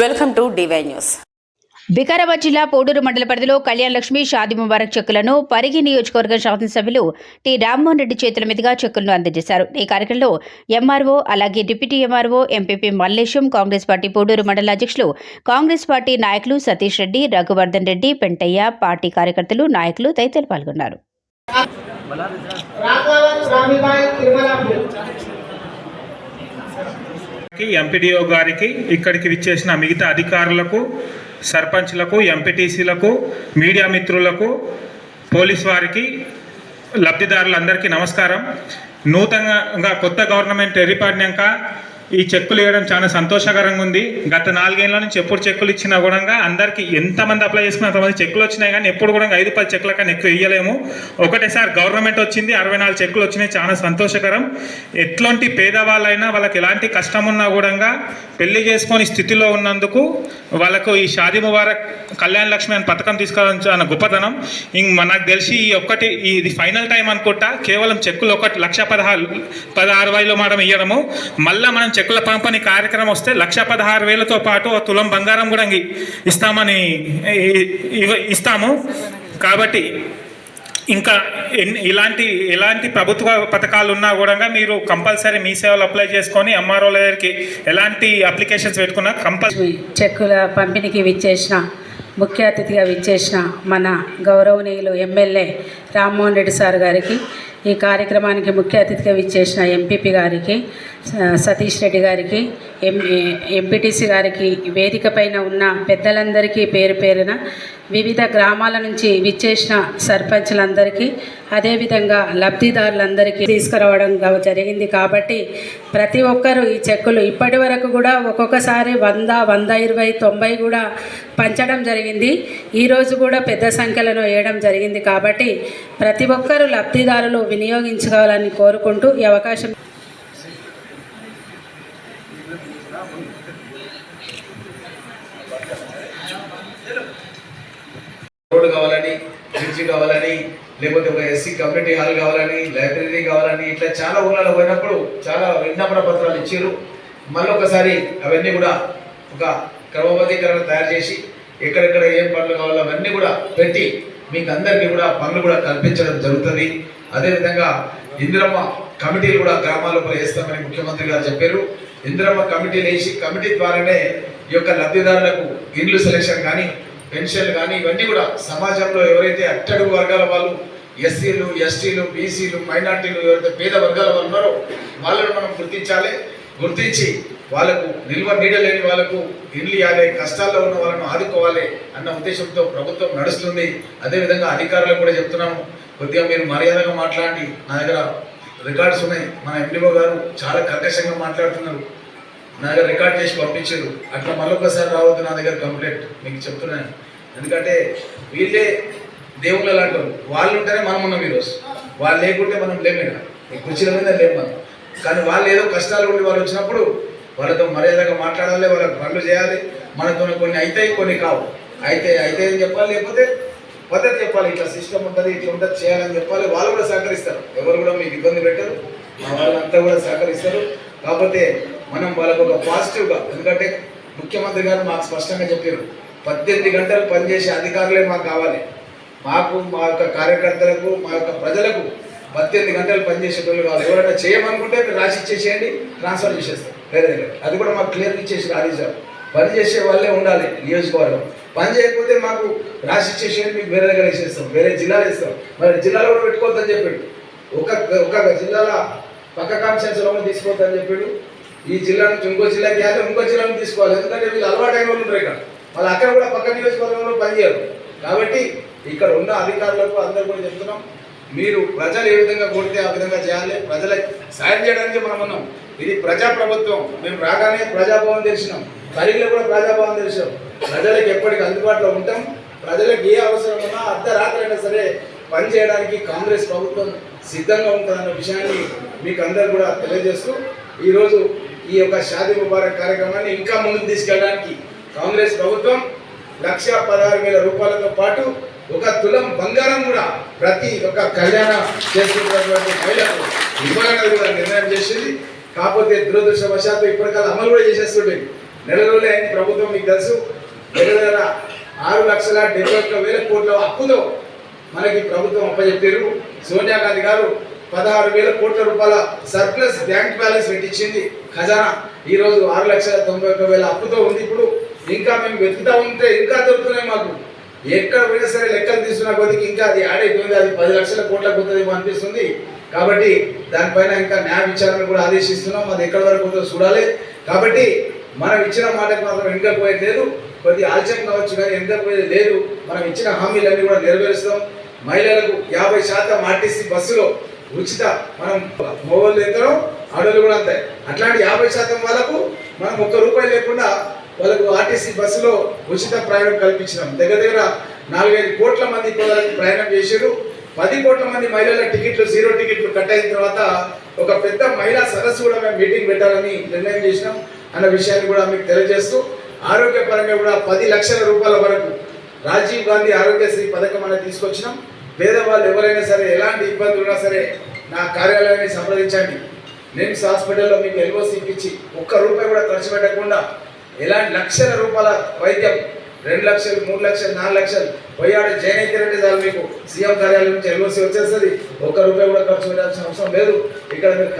Welcome to DY news. Vikarabad జిల్లా పోడూరు మండల పరిధిలో కళ్యాణ్ లక్ష్మి షాది ముబారక్ చెక్కులను పరిగి నియోజకవర్గ శాసనసభ్యులు టి రామ్మోహన్ రెడ్డి చేతుల మీదుగా చెక్కులను అందజేశారు. ఈ కార్యక్రమంలో ఎంఆర్ఓ అలాగే deputy MRO MPP Mallesham Congress party Poduru మండల అధ్యక్షులు కాంగ్రెస్ పార్టీ నాయకులు సతీష్ రెడ్డి రఘువర్ధన్ రెడ్డి పెంటయ్య పార్టీ కార్యకర్తలు నాయకులు తదితరులు పాల్గొన్నారు. ఎంపీడీఓ గారికి ఇక్కడికి విచ్చేసిన మిగతా అధికారులకు సర్పంచ్లకు ఎంపీటీసీలకు మీడియా మిత్రులకు పోలీస్ వారికి లబ్ధిదారులందరికీ నమస్కారం. నూతనంగా కొత్త గవర్నమెంట్ ఏర్పడినాక ఈ చెక్కులు ఇవ్వడం చాలా సంతోషకరంగా ఉంది. గత నాలుగేళ్ళ నుంచి ఎప్పుడు చెక్కులు ఇచ్చినా కూడా అందరికీ ఎంతమంది అప్లై చేసుకున్న అంతమంది చెక్కులు వచ్చినాయి కానీ ఎప్పుడు కూడా ఐదు పది చెక్కుల కన్నా ఎక్కువ ఇవ్వలేము ఒకటేసారి గవర్నమెంట్ వచ్చింది అరవై నాలుగు చెక్కులు వచ్చినాయి చాలా సంతోషకరం. ఎట్లాంటి పేదవాళ్ళైనా వాళ్ళకి ఎలాంటి కష్టం ఉన్నా కూడా పెళ్ళి చేసుకొని స్థితిలో ఉన్నందుకు వాళ్ళకు ఈ షాదీ ముబారక్ కళ్యాణ లక్ష్మి అని పథకం తీసుకురావడం చాలా గొప్పతనం. ఇంక నాకు తెలిసి ఈ ఒక్కటి ఇది ఫైనల్ టైం అనుకుంటా. కేవలం చెక్కులు ఒకటి లక్ష పదహారు పదహారు వేలు మేడం ఇవ్వడము మళ్ళీ మనం చెక్కుల పంపని కార్యక్రమం వస్తే లక్ష పదహారు వేలతో పాటు తులం బంగారం కూడా ఇస్తామని ఇస్తాము. కాబట్టి ఇంకా ఇలాంటి ఎలాంటి ప్రభుత్వ పథకాలు ఉన్నా కూడా మీరు కంపల్సరీ మీ సేవలు అప్లై చేసుకొని ఎంఆర్ఓ దగ్గరికి ఎలాంటి అప్లికేషన్స్ పెట్టుకున్నా కంపల్సరీ చెక్కుల పంపిణీకి విచ్చేసిన ముఖ్య అతిథిగా విచ్చేసిన మన గౌరవనీయులు ఎమ్మెల్యే రామ్మోహన్ రెడ్డి సార్ గారికి ఈ కార్యక్రమానికి ముఖ్య అతిథిగా విచ్చేసిన ఎంపీపీ గారికి సతీష్ రెడ్డి గారికి ఎం ఎంపీటీసీ గారికి వేదిక పైన ఉన్న పెద్దలందరికీ పేరు పేరున వివిధ గ్రామాల నుంచి విచ్చేసిన సర్పంచ్లందరికీ అదేవిధంగా లబ్ధిదారులందరికీ తీసుకురావడం జరిగింది కాబట్టి ప్రతి ఒక్కరూ ఈ చెక్కులు ఇప్పటి వరకు కూడా ఒక్కొక్కసారి వంద వంద ఇరవై తొంభై కూడా పంచడం జరిగింది. ఈరోజు కూడా పెద్ద సంఖ్యలను వేయడం జరిగింది కాబట్టి ప్రతి ఒక్కరూ లబ్ధిదారులు వినియోగించుకోవాలని కోరుకుంటూ ఈ అవకాశం రోడ్డు కావాలని బ్రిడ్జ్ కావాలని లేకపోతే ఒక ఎస్సీ కమ్యూనిటీ హాల్ కావాలని లైబ్రరీ కావాలని ఇట్లా చాలా ఊళ్ళలో పోయినప్పుడు చాలా విజ్ఞాపన పత్రాలు ఇచ్చారు. మళ్ళీ ఒకసారి అవన్నీ కూడా ఒక క్రమబద్ధీకరణ తయారు చేసి ఎక్కడెక్కడ ఏం పనులు కావాలో అవన్నీ కూడా పెట్టి మీకు అందరికీ కూడా పనులు కూడా కల్పించడం జరుగుతుంది. అదేవిధంగా ఇందిరమ్మ కమిటీలు కూడా గ్రామాల్లో వేస్తామని ముఖ్యమంత్రి గారు చెప్పారు. ఇందిరమ్మ కమిటీలు వేసి కమిటీ ద్వారానే ఈ యొక్క లబ్ధిదారులకు ఇండ్లు సెలెక్షన్ కానీ పెన్షన్లు కానీ ఇవన్నీ కూడా సమాజంలో ఎవరైతే అట్టడుగు వర్గాల వాళ్ళు ఎస్సీలు ఎస్టీలు బీసీలు మైనార్టీలు ఎవరైతే పేద వర్గాల వాళ్ళు ఉన్నారో వాళ్ళను మనం గుర్తించాలి. గుర్తించి వాళ్ళకు నిల్వ నీడలేని వాళ్ళకు ఇండ్లు ఇవ్వాలి కష్టాల్లో ఉన్న వాళ్ళను ఆదుకోవాలి అన్న ఉద్దేశంతో ప్రభుత్వం నడుస్తుంది. అదేవిధంగా అధికారులకు కూడా చెప్తున్నాము. కొద్దిగా మీరు మర్యాదగా మాట్లాడి నా దగ్గర రికార్డ్స్ ఉన్నాయి. మన ఎండిఓ గారు చాలా కర్కశంగా మాట్లాడుతున్నారు. నా దగ్గర రికార్డ్ చేసి పంపించారు. అట్లా మళ్ళొకసారి రావద్దు నా దగ్గర కంప్లైంట్. మీకు చెప్తున్నాను. ఎందుకంటే వీళ్ళే దేవుళ్ళ లాంటి వాళ్ళు. ఉంటేనే మనం ఉన్నాం ఈరోజు. వాళ్ళు లేకుంటే మనం లేమేనా కుర్చీల మీద లేము మనం. కానీ వాళ్ళు ఏదో కష్టాలు ఉండి వాళ్ళు వచ్చినప్పుడు వాళ్ళతో మర్యాదగా మాట్లాడాలి వాళ్ళకి పనులు చేయాలి. మనతో కొన్ని అవుతాయి కొన్ని కావు. అయితే అయితే అని చెప్పాలి? లేకపోతే పద్ధతి చెప్పాలి. ఇట్లా సిస్టమ్ ఉంటుంది ఇట్లా ఉంటుంది చేయాలని చెప్పాలి. వాళ్ళు కూడా సహకరిస్తారు. ఎవరు కూడా మీకు ఇబ్బంది పెట్టరు. మా వాళ్ళంతా కూడా సహకరిస్తారు. కాకపోతే మనం వాళ్ళకు ఒక పాజిటివ్గా ఎందుకంటే ముఖ్యమంత్రి గారు మాకు స్పష్టంగా చెప్పారు పద్దెనిమిది గంటలు పనిచేసే అధికారులే మాకు కావాలి. మాకు మా యొక్క కార్యకర్తలకు మా యొక్క ప్రజలకు పద్దెనిమిది గంటలు పనిచేసే పిల్లలు కావాలి. ఎవరైనా చేయమనుకుంటే మీరు రాసి ఇచ్చేసేయండి ట్రాన్స్ఫర్ చేసేస్తాం. వేరే దగ్గర అది కూడా మాకు క్లియర్ ఇచ్చేసి ఆదేశాలు పని చేసే వాళ్ళే ఉండాలి నియోజకవర్గం. పని చేయకపోతే మాకు రాసి ఇచ్చేసేది మీకు వేరే దగ్గర ఇచ్చేస్తాం వేరే జిల్లాలో ఇస్తాం మరి జిల్లాలో కూడా పెట్టుకోవద్దని చెప్పాడు. ఒక ఒక జిల్లాల పక్క కాన్స్టిట్యూన్సీలో కూడా తీసుకోవద్దని చెప్పాడు. ఈ జిల్లా నుంచి ఇంకో జిల్లాకి వెళ్ళి ఇంకో జిల్లా నుంచి తీసుకోవాలి. ఎందుకంటే వీళ్ళు అలవాటు అయిన వాళ్ళు ఉంటారు ఇక్కడ. వాళ్ళు అక్కడ కూడా పక్క నియోజకవర్గంలో పనిచేయరు. కాబట్టి ఇక్కడ ఉన్న అధికారులకు అందరూ కూడా చెప్తున్నాం. మీరు ప్రజలు ఏ విధంగా కోరితే ఆ విధంగా చేయాలి? ప్రజలకు సాయం చేయడానికి మనం ఉన్నాం. ఇది ప్రజా ప్రభుత్వం మేము రాగానే ప్రజాభవన్ తెలిసినాం ఖరీదులో కూడా ప్రజాభవన్ తెలిసాం ప్రజలకు ఎప్పటికీ అందుబాటులో ఉంటాం. ప్రజలకు ఏ అవసరం ఉన్నా అర్ధరాత్రి అయినా సరే పని చేయడానికి కాంగ్రెస్ ప్రభుత్వం సిద్ధంగా ఉంటుందన్న విషయాన్ని మీకు అందరు కూడా తెలియజేస్తూ ఈరోజు ఈ యొక్క షాది ముబారక్ కార్యక్రమాన్ని ఇంకా ముందుకు తీసుకెళ్ళడానికి కాంగ్రెస్ ప్రభుత్వం లక్ష పదహారు వేల రూపాయలతో పాటు ఒక తులం బంగారం కూడా ప్రతి ఒక్క కళ్యాణ చేసుకున్నటువంటి మహిళకు ఇవ్వాలని కూడా నిర్ణయం చేసింది. కాకపోతే దురదృష్టవశాత్తు ఇప్పటికల్లా అమలు కూడా చేసేస్తుండే నెల రోజులే అయింది ప్రభుత్వం మీకు తెలుసు. నెల ఆరు లక్షల డెబ్బై ఒక్క వేల కోట్ల అప్పుతో మనకి ప్రభుత్వం అప్పచెప్పారు సోనియా గాంధీ గారు పదహారు వేల కోట్ల రూపాయల సర్ప్లస్ బ్యాంక్ బ్యాలెన్స్ పెట్టించింది. ఖజానా ఈరోజు ఆరు లక్షల తొంభై ఒక్క వేల అప్పుతో ఉంది ఇప్పుడు. ఇంకా మేము వెతుకుతా ఉంటే ఇంకా దొరుకుతున్నాయి మాకు. ఎక్కడ పోయినా సరే లెక్కలు తీసుకున్న కొద్దికి ఇంకా అది యాడ్ అయిపోయింది. అది పది లక్షల కోట్ల పోతుంది అనిపిస్తుంది. కాబట్టి దానిపైన ఇంకా న్యాయ విచారణ కూడా ఆదేశిస్తున్నాం. అది ఎక్కడి వరకు పోతుందో చూడాలి. కాబట్టి మనం ఇచ్చిన మాటకు మాత్రం వెనుకపోయేది లేదు కొద్ది ఆలస్యం కావచ్చు కానీ వెనుక లేదు. మనం ఇచ్చిన హామీలన్నీ కూడా నెరవేరుస్తాం. మహిళలకు యాభై శాతం ఆర్టీసీ బస్సులో ఉచిత మనం మొబైల్ ఎంతనో ఆడోళ్ళు కూడా అంతే. అట్లాంటి యాభై శాతం వాళ్ళకు మనం ఒక్క రూపాయి లేకుండా వాళ్ళకు ఆర్టీసీ బస్సులో ఉచిత ప్రయాణం కల్పించినాం. దగ్గర దగ్గర నాలుగైదు కోట్ల మంది పిల్లలకు ప్రయాణం చేశారు. పది కోట్ల మంది మహిళల టికెట్లు జీరో టికెట్లు కట్ అయిన తర్వాత ఒక పెద్ద మహిళా సదస్సు కూడా మేము మీటింగ్ పెట్టాలని నిర్ణయం చేసినాం అన్న విషయాన్ని కూడా మీకు తెలియజేస్తూ ఆరోగ్యపరంగా కూడా పది లక్షల రూపాయల వరకు రాజీవ్ గాంధీ ఆరోగ్యశ్రీ పథకం అనేది తీసుకొచ్చినాం. పేదవాళ్ళు ఎవరైనా సరే ఎలాంటి ఇబ్బందులు ఉన్నా సరే నా కార్యాలయాన్ని సంప్రదించండి. నిమ్స్ హాస్పిటల్లో మీకు ఎల్ఓసి ఇప్పించి ఒక్క రూపాయి కూడా ఖర్చు పెట్టకుండా ఎలాంటి లక్షల రూపాయల వైద్యం రెండు లక్షలు మూడు లక్షలు నాలుగు లక్షలు. పోయాడు జైన్ అయితే చాలు మీకు సీఎం కార్యాలయం నుంచి ఎల్ఓసి వచ్చేస్తుంది. ఒక్క రూపాయి కూడా ఖర్చు పెట్టాల్సిన అవసరం లేదు. ఇక్కడ మీరు